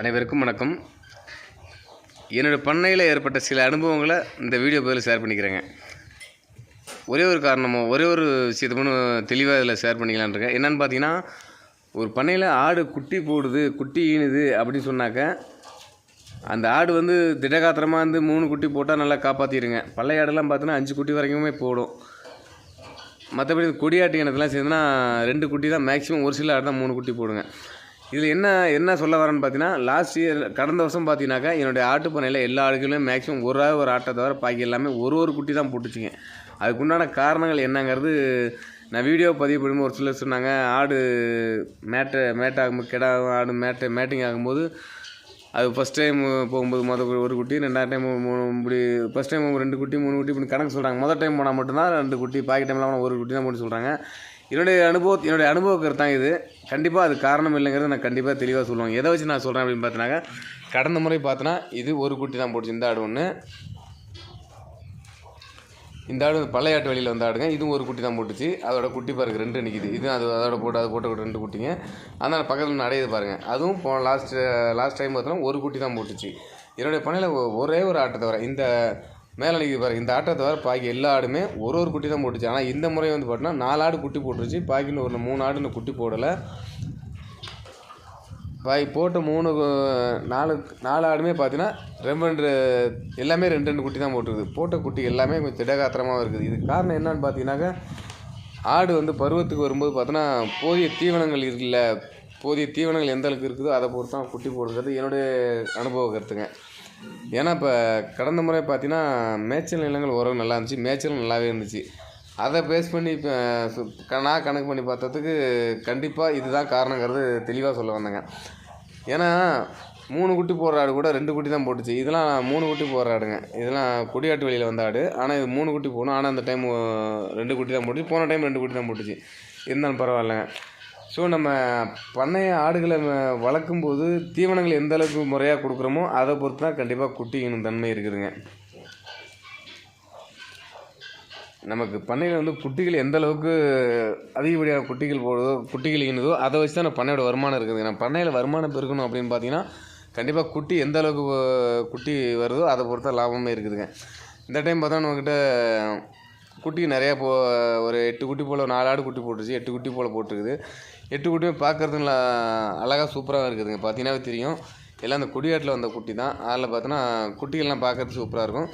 அனைவருக்கும் வணக்கம். என்னோடய பண்ணையில் ஏற்பட்ட சில அனுபவங்களை இந்த வீடியோ பதில் ஷேர் பண்ணிக்கிறேங்க. ஒரே ஒரு காரணமோ ஒரே ஒரு விஷயத்தை மட்டும் தெளிவாக இதில் ஷேர் பண்ணிக்கலான்ருக்கேன் என்னென்னு பார்த்தீங்கன்னா ஒரு பண்ணையில் ஆடு குட்டி போடுது குட்டி ஈனுது அப்படின்னு சொன்னாக்க அந்த ஆடு வந்து திடகாத்திரமாக வந்து மூணு குட்டி போட்டால் நல்லா காப்பாற்றிடுங்க பழைய ஆடெல்லாம் பார்த்தோன்னா அஞ்சு குட்டி வரைக்குமே போடும். மற்றபடி கொடியாட்டு இனத்தெல்லாம் சேர்ந்துனா ரெண்டு குட்டி தான் மேக்ஸிமம் ஒரு சில ஆடு தான் மூணு குட்டி போடுங்க. இதில் என்ன என்ன சொல்ல வரேன்னு பார்த்தீங்கன்னா லாஸ்ட் இயர் கடந்த வருஷம் பார்த்தீங்கன்னாக்கா என்னுடைய ஆட்டுப்பனையில் எல்லா ஆடுகளுமே மேக்ஸிமம் ஒரு ஆள் ஒரு ஆட்டை தவிர பாக்கி எல்லாமே ஒரு ஒரு குட்டி தான் போட்டுச்சுங்க. அதுக்குண்டான காரணங்கள் என்னங்கிறது நான் வீடியோ பதிவு பண்ணும்போது ஒரு சிலர் சொன்னாங்க ஆடு மேட்டை மேட்டாகும் கிடா ஆடு மேட்டை மேட்டிங் ஆகும்போது அது ஃபஸ்ட் டைம் போகும்போது மொதல் ஒரு குட்டி ரெண்டாவது டைம் மூணு இப்படி ஃபஸ்ட் டைம் ரெண்டு குட்டி மூணு குட்டி இப்படி கணக்கு சொல்கிறாங்க மொதல் டைம் போனால் மட்டும்தான் ரெண்டு குட்டி பாக்கி டைம்லாம் ஒரு குட்டி தான் போட்டு சொல்கிறாங்க என்னுடைய அனுபவம் என்னுடைய அனுபவ கருத்து தான் இது. கண்டிப்பாக அது காரணம் இல்லைங்கிறது நான் கண்டிப்பாக தெளிவாக சொல்லுவேன். எதை வச்சு நான் சொல்கிறேன் அப்படின்னு பார்த்தினாக்க கடந்த முறை பார்த்தோன்னா இது ஒரு குட்டி தான் போட்டுச்சு. இந்த ஆடு ஒன்று இந்த ஆடு பழைய ஆட்டு வெளியில் வந்த ஆடுங்க. இதுவும் ஒரு குட்டி தான் போட்டுச்சு. அதோட குட்டி பாருங்க ரெண்டு நிற்கிது இது அது அதோட போட்டு அது போட்ட ரெண்டு குட்டிங்க. அதனால் பக்கத்தில் நடையுது பாருங்கள் அதுவும் போ லாஸ்ட் லாஸ்ட் டைம் பார்த்தோன்னா ஒரு குட்டி தான் போட்டுச்சு. என்னுடைய பணியில் ஒரே ஒரு ஆட்டை தவிர இந்த மேலே நிற்கிது பாருங்க இந்த ஆட்டை தவிர பாக்கி எல்லா ஆடுமே ஒரு ஒரு குட்டி தான் போட்டுச்சு. ஆனால் இந்த முறை வந்து பார்த்தோன்னா நாலு ஆடு குட்டி போட்டுருச்சு. பாக்கின்னு ஒரு மூணு ஆடு இன்னும் குட்டி போடலை. பாய் போட்ட மூணு நாலு நாலு ஆடுமே பார்த்தீங்கன்னா ரெண்டு ரெண்டு எல்லாமே ரெண்டு ரெண்டு குட்டி தான் போட்டுருக்குது. போட்ட குட்டி எல்லாமே கொஞ்சம் திடகாத்திரமாக இருக்குது. இதுக்கு காரணம் என்னன்னு பார்த்தீங்கன்னாக்கா ஆடு வந்து பருவத்துக்கு வரும்போது பார்த்தோன்னா போதிய தீவனங்கள் இருக்குல்ல போதிய தீவனங்கள் எந்த அளவுக்கு இருக்குதோ அதை பொறுத்து தான் குட்டி போடுறது. என்னுடைய அனுபவ கருத்துங்க. ஏன்னா இப்போ கடந்த முறை பார்த்தீங்கன்னா மேய்ச்சல் நிலங்கள் உறவு நல்லா இருந்துச்சு. மேய்ச்சலும் நல்லாவே இருந்துச்சு. அதை பேஸ் பண்ணி இப்போ க- நான் கணக்கு பண்ணி பார்த்ததுக்கு கண்டிப்பாக இதுதான் காரணங்கிறது தெளிவாக சொல்ல வந்தேங்க. ஏன்னா மூணு குட்டி போடுற ஆடு கூட ரெண்டு குட்டி தான் போட்டுச்சு. இதெல்லாம் மூணு குட்டி போடுற ஆடுங்க. இதெல்லாம் கொடியாட்டு வெளியில் வந்த ஆடு. ஆனால் இது மூணு குட்டி போகணும் ஆனால் அந்த டைம் ரெண்டு குட்டி தான் போட்டுச்சு. போன டைம் ரெண்டு குட்டி தான் போட்டுச்சு. இருந்தாலும் பரவாயில்லைங்க. ஸோ நம்ம பண்ணைய ஆடுகளை வளர்க்கும் வளர்க்கும்போது தீவனங்கள் எந்த அளவுக்கு முறையாக கொடுக்குறோமோ அதை பொறுத்து தான் கண்டிப்பாக குட்டி ஈனும் தன்மை இருக்குதுங்க. நமக்கு பண்ணையில் வந்து குட்டிகள் எந்த அளவுக்கு அதிகப்படியான குட்டிகள் போடுதோ குட்டிகள் ஈனுதோ அதை வச்சு தான் நம்ம பண்ணையோட வருமானம் இருக்குது. நம்ம பண்ணையில் வருமானம் பெருக்கணும் அப்படின்னு பார்த்தீங்கன்னா கண்டிப்பாக குட்டி எந்த அளவுக்கு குட்டி வருதோ அதை பொறுத்து தான் லாபமே இருக்குதுங்க. இந்த டைம் பார்த்தா நம்மக்கிட்ட குட்டி நிறையா போ ஒரு எட்டு குட்டி போல் நாலு ஆடு குட்டி போட்டுருச்சு எட்டு குட்டி போல் போட்டிருக்குது. எட்டு குட்டியும் பார்க்குறதுக்கு அழகாக சூப்பராக இருக்குதுங்க. பார்த்தீங்கன்னாவே தெரியும். எல்லாம் அந்த கொடியாட்டில் வந்த குட்டி தான். அதில் பார்த்தோன்னா குட்டிகள்லாம் பார்க்கறது சூப்பராக இருக்கும்.